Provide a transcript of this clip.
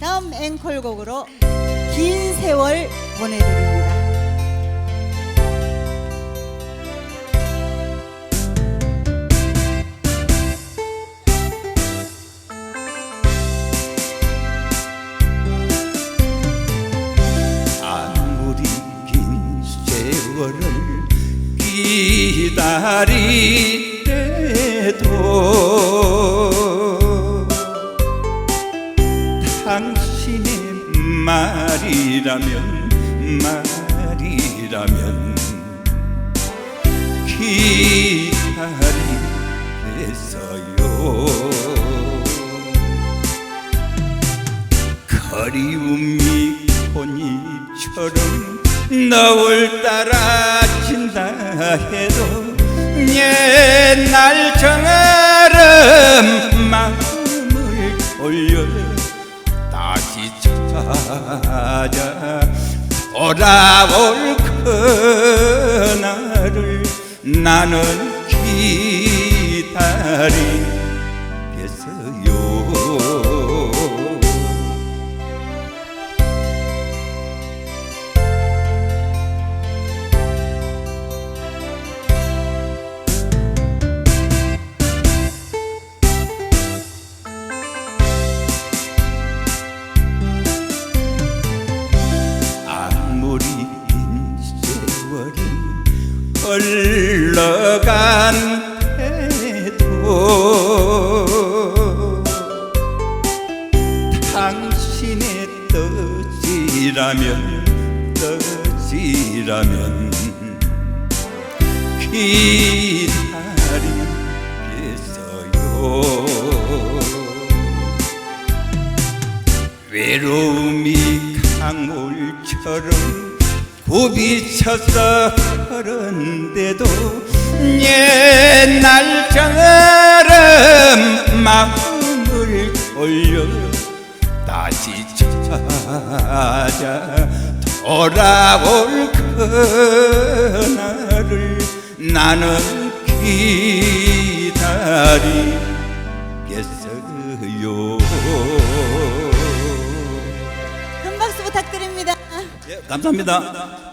다음 앵콜곡으로 긴 세월 보내드립니다. 아무리 긴 세월을 기다리 당신의 말이라면 말이라면 기다리겠어요. 그리움이 꽃잎처럼 너울 따라 진다 해도 옛날 정아름 마음을 돌려 다시 찾아 돌아올 그날을 나는 기다리 흘러간 해도 당신의 뜻이라면 뜻이라면 기다리겠어요. 외로움이 강물처럼 굽이쳐서 흐른데도 돌려 다시 찾아 돌아올 그날을 나는 기다리겠어요 큰 박수 부탁드립니다. 예, 감사합니다.